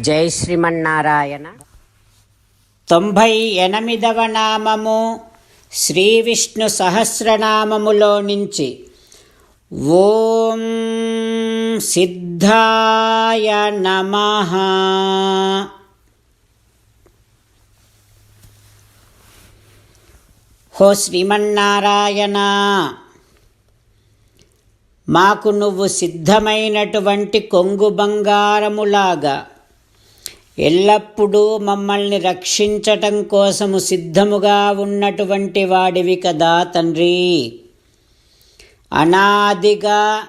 జై శ్రీమన్నారాయణ. తొంభై ఎనిమిదవ నామము శ్రీ విష్ణు సహస్రనామములో నుంచి ఓం సిద్ధాయ నమ. హో శ్రీమన్నారాయణ మాకు నువ్వు సిద్ధమైనటువంటి కొంగు బంగారములాగా ఎల్లప్పుడూ మమ్మల్ని రక్షించటం కోసము సిద్ధముగా ఉన్నటువంటి వాడివి కదా తండ్రి. అనాదిగా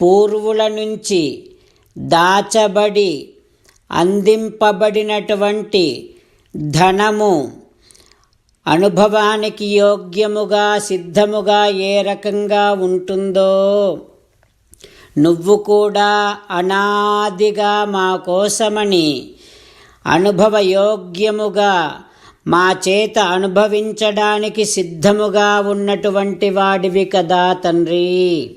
పూర్వుల నుంచి దాచబడి అందింపబడినటువంటి ధనము అనుభవానికి యోగ్యముగా సిద్ధముగా ఏ రకంగా ఉంటుందో నువ్వు కూడా అనాదిగా మా కోసమని అనుభవయోగ్యముగా మా చేత అనుభవించడానికి సిద్ధముగా ఉన్నటువంటి వాడివి కదా తండ్రి.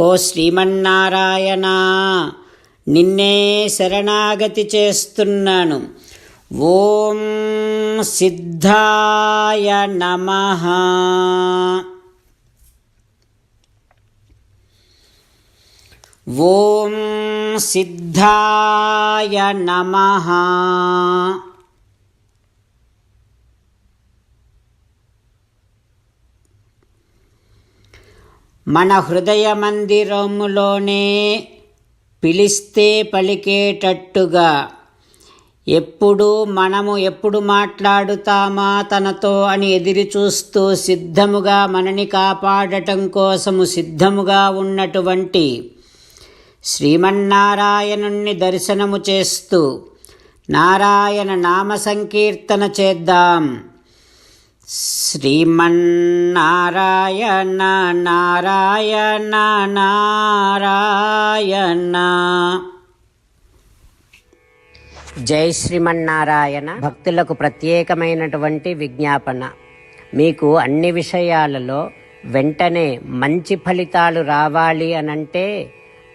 హో శ్రీమన్నారాయణ నిన్నే శరణాగతి చేస్తున్నాను. ఓం సిద్ధాయ నమ. ఓం సిద్ధాయ నమ. మన హృదయ మందిరములోనే పిలిస్తే పలికేటట్టుగా ఎప్పుడు మనము ఎప్పుడు మాట్లాడుతామా తనతో అని ఎదిరి చూస్తూ సిద్ధముగా మనని కాపాడటం కోసము సిద్ధముగా ఉన్నటువంటి శ్రీమన్నారాయణుణ్ణి దర్శనము చేస్తూ నారాయణ నామ సంకీర్తన చేద్దాం. శ్రీమన్నారాయణ నారాయణ నారాయణ. జై శ్రీమన్నారాయణ. భక్తులకు ప్రత్యేకమైనటువంటి విజ్ఞాపన. మీకు అన్ని విషయాలలో వెంటనే మంచి ఫలితాలు రావాలి అనంటే